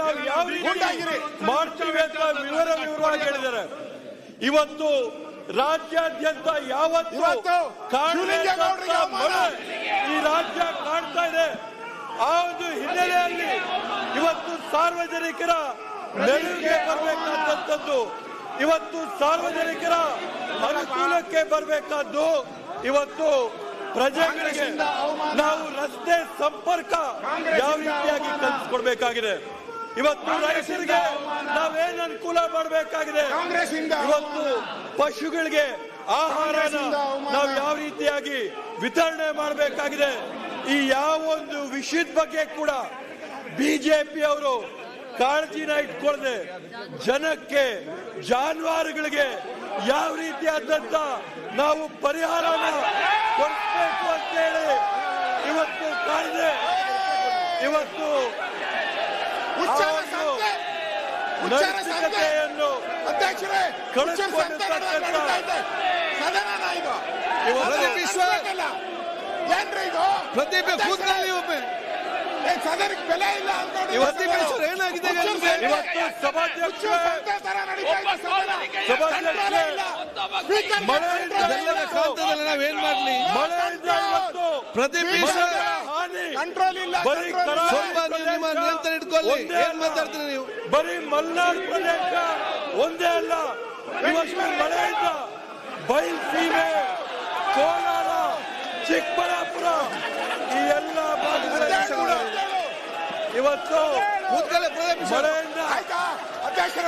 ನಾವು ಯಾವ. ಮಾಡ್ತೀವಿ ಅಂತ ವಿವರ ವಿವರವಾಗಿ ಹೇಳಿದ್ದಾರೆ. ಇವತ್ತು ರಾಜ್ಯಾದ್ಯಂತ ಯಾವತ್ತು ಈ ರಾಜ್ಯ ಕಾಣ್ತಾ ಇದೆ. ಆ ಒಂದು ಹಿನ್ನೆಲೆಯಲ್ಲಿ ಇವತ್ತು ಸಾರ್ವಜನಿಕರ ನೆರವಿಗೆ ಬರಬೇಕಾದಂಥದ್ದು. ಇವತ್ತು ಸಾರ್ವಜನಿಕರ ಅನುಕೂಲಕ್ಕೆ ಬರಬೇಕಾದ್ದು ಇವತ್ತು ಪ್ರಜೆಗಳಿಗೆ ನಾವು ರಸ್ತೆ ಸಂಪರ್ಕ ಯಾವ ರೀತಿಯಾಗಿ ಕಲ್ಪಿಸ್ಕೊಡ್ಬೇಕಾಗಿದೆ? ಇವತ್ತು ರೈತರಿಗೆ ನಾವೇನ್ ಅನುಕೂಲ ಮಾಡಬೇಕಾಗಿದೆ? ಇವತ್ತು ಪಶುಗಳಿಗೆ ಆಹಾರನ ನಾವು ಯಾವ ರೀತಿಯಾಗಿ ವಿತರಣೆ ಮಾಡಬೇಕಾಗಿದೆ? ಈ ಯಾವ ಒಂದು ವಿಷಯದ ಬಗ್ಗೆ ಕೂಡ ಬಿಜೆಪಿ ಅವರು ಕಾಳಜಿನ ಇಟ್ಕೊಳ್ಳದೆ ಜನಕ್ಕೆ ಜಾನುವಾರುಗಳಿಗೆ ಯಾವ ರೀತಿಯಾದಂತ ನಾವು ಪರಿಹಾರನ ಅಂತ ಹೇಳಿ ಇವತ್ತು ಕಾಯ್ದೆ. ಇವತ್ತು ನೈತಿಕತೆಯನ್ನು ಅಧ್ಯಕ್ಷರೇ. ಏನ್ರಿ ಇದು? ಪ್ರದೀಪ್ ಕೂತ್ಕೊಳ್ಳಿ ಒಮ್ಮೆ. ಏ, ಸದನಕ್ಕೆ ಬೆಲೆ ಇಲ್ಲ ಇವತ್ತು ಏನಾಗಿದೆ. ಇವತ್ತು ಸಭಾಧ್ಯಕ್ಷ. ಸ್ಪೀಕರ್ ಮಳೆಯಿಂದ ಕಾಂತದಲ್ಲಿ ನಾವೇನ್ ಮಾಡ್ಲಿ? ಮಳೆಯಿಂದ ಇವತ್ತು ಪ್ರದೀಪ್ ಈಶ್ವರ ಕಂಟ್ರೋಲ್ ಇಲ್ಲ ಬರೀ ಸ್ವಲ್ಪ ನಿಮ್ಮ ನಿಯಂತ್ರಣ ಇಟ್ಕೊಳ್ಳಿ. ಏನ್. ಮಾತಾಡ್ತೀರಿ ನೀವು? ಬರೀ ಮಲೆನಾಡು ಪ್ರದೇಶ ಒಂದೇ ಅಲ್ಲ. ಇವತ್ತು ಮಳೆಯಿಂದ ಬಯಲುಸೀಮೆ ಕೋಲಾರ ಚಿಕ್ಕಬಳ್ಳಾಪುರ ಈ ಎಲ್ಲ ಭಾಗಗಳಲ್ಲಿ ಕೂಡ ಇವತ್ತು ಮಳೆಯಿಂದ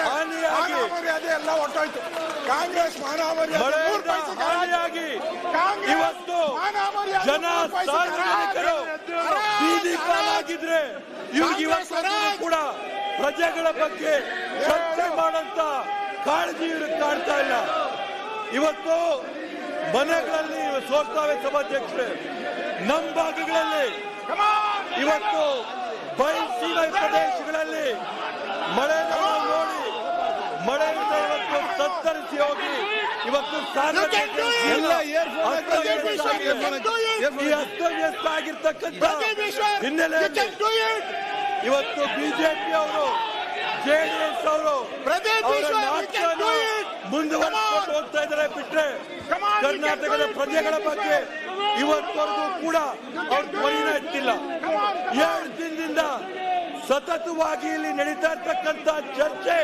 ಹಾನಿಯಾಗಿ. ಮಾನವರ್ಯಾದೆ ಎಲ್ಲ ಹೊಟ್ಟೋಯ್ತು ಕಾಂಗ್ರೆಸ್ ಪೈಸೆ ಹಾನಿಯಾಗಿ. ಇವತ್ತು ಜನ ಸಾರ್ವಜನಿಕರು. ಬೀದಿ ಕಾಲಾಗಿದ್ರೆ ಇವ್ರಿಗೆ ಇವತ್ತು ಕೂಡ ಪ್ರಜೆಗಳ ಬಗ್ಗೆ ಚರ್ಚೆ ಮಾಡಂತ ಕಾಳಜಿ ಇವ್ರಿಗೆ ಕಾಡ್ತಾ ಇಲ್ಲ. ಇವತ್ತು ಮನೆಗಳಲ್ಲಿ ಸೋರ್ತಾವೆ ಸಭಾಧ್ಯಕ್ಷರೇ. ನಮ್ಮ ಭಾಗಗಳಲ್ಲಿ ಇವತ್ತು ಬಯಸಿನ ಪ್ರದೇಶಗಳಲ್ಲಿ ಮಳೆ ನೋಡಿ ಮಳೆ ಇವತ್ತು ತತ್ತರಿಸಿ ಹೋಗಿ ಇವತ್ತು ಎಲ್ಲ ಈ ಅಸ್ತವ್ಯಸ್ತ ಆಗಿರ್ತಕ್ಕಂಥ ಹಿನ್ನೆಲೆಯಲ್ಲಿ. ಇವತ್ತು ಬಿಜೆಪಿ ಅವರು ಜೆಡಿಎಸ್ ಅವರು do ಹೋಗ್ತಾ ಇದ್ದಾರೆ ಬಿಟ್ರೆ ಕರ್ನಾಟಕದ ಪ್ರಜೆಗಳ ಬಗ್ಗೆ. ಇವತ್ತವರೆಗೂ ಕೂಡ ಅವ್ರ ಧ್ವನಿನ ಎತ್ತಿಲ್ಲ. ಎರಡು ದಿನದಿಂದ ಸತತವಾಗಿ ಇಲ್ಲಿ ನಡೀತಾ ಇರ್ತಕ್ಕಂಥ ಚರ್ಚೆ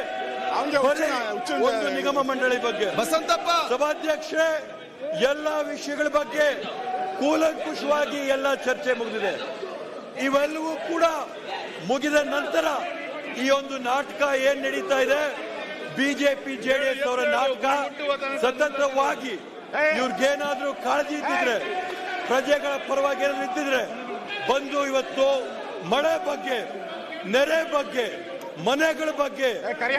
ಒಂದು ನಿಗಮ ಮಂಡಳಿ ಬಗ್ಗೆ. ಬಸಂತಪ್ಪ. ಸಭಾಧ್ಯಕ್ಷೆ ಎಲ್ಲ ವಿಷಯಗಳ ಬಗ್ಗೆ ಕೂಲಂಕುಷವಾಗಿ ಎಲ್ಲ ಚರ್ಚೆ ಮುಗಿದಿದೆ. ಇವೆಲ್ಲವೂ ಕೂಡ ಮುಗಿದ ನಂತರ ಈ ಒಂದು ನಾಟಕ ಏನ್ ನಡೀತಾ ಇದೆ? ಬಿಜೆಪಿ ಜೆಡಿಎಸ್ ಅವರ ನಾಟಕ. ಸತತವಾಗಿ ಇವ್ರಿಗೇನಾದ್ರೂ ಕಾಳಜಿ ಇದ್ದಿದ್ರೆ ಪ್ರಜೆಗಳ ಪರವಾಗಿ ಏನಾದ್ರು ಇದ್ದಿದ್ರೆ ಬಂದು ಇವತ್ತು ಮಳೆ ಬಗ್ಗೆ ನೆರೆ ಬಗ್ಗೆ ಮನೆಗಳ ಬಗ್ಗೆ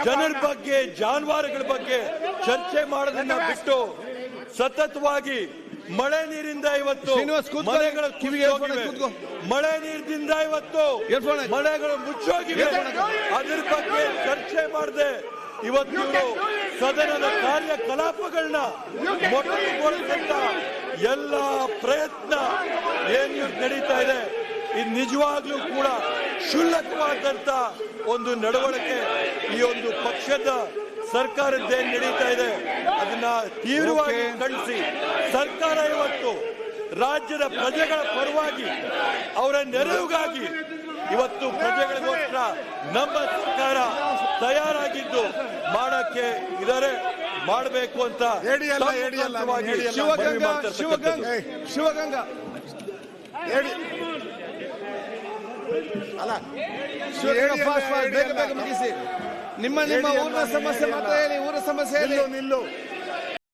ಜನರ ಬಗ್ಗೆ ಜಾನುವಾರುಗಳ ಬಗ್ಗೆ ಚರ್ಚೆ ಮಾಡೋದನ್ನ ಬಿಟ್ಟು ಸತತವಾಗಿ ಮಳೆ ನೀರಿಂದ ಇವತ್ತು ಮನೆಗಳ ಮಳೆ ನೀರಿನಿಂದ ಇವತ್ತು ಮಳೆಗಳು. ಮನೆಗಳು ಮುಚ್ಚೋಗಿವೆ ಅದ್ರ ಬಗ್ಗೆ ಚರ್ಚೆ ಮಾಡದೆ. ಇವತ್ತು ಸದನದ ಕಾರ್ಯಕಲಾಪಗಳನ್ನ ಮೊಟಕುಗೊಳಿಸಂತ ಎಲ್ಲ ಪ್ರಯತ್ನ ಏನು ನಡೀತಾ ಇದೆ. ಇದು ನಿಜವಾಗ್ಲೂ ಕೂಡ ಕ್ಷುಲ್ಲಕವಾದಂತ ಒಂದು ನಡವಳಿಕೆ ಈ ಒಂದು ಪಕ್ಷದ ಸರ್ಕಾರದ್ದೇ ನಡೀತಾ ಇದೆ. ಅದನ್ನ ತೀವ್ರವಾಗಿ. ಖಂಡಿಸಿ. ಸರ್ಕಾರ ಇವತ್ತು ರಾಜ್ಯದ ಪ್ರಜೆಗಳ ಪರವಾಗಿ ಅವರ ನೆರವಿಗಾಗಿ ಇವತ್ತು ಪ್ರಜೆಗಳಿಗೋಸ್ಕರ ನಮ್ಮ ಸರ್ಕಾರ ತಯಾರಾಗಿದ್ದು ಮಾಡಕ್ಕೆ ಇದಾರೆ ಮಾಡಬೇಕು ಅಂತ ಶಿವಗಂಗಾ ಶಿವಗಂಗಾ ಶಿವಗಂಗಾ. ಅಲ್ಲ ಬೇಗ ಬೇಗ ಮುಗಿಸಿ. ನಿಮ್ಮ ನಿಮ್ಮ ಊರಿನ ಸಮಸ್ಯೆ ಮಾತ್ರ ಹೇಳಿ ಊರ ಸಮಸ್ಯೆ ನಿಲ್ಲು.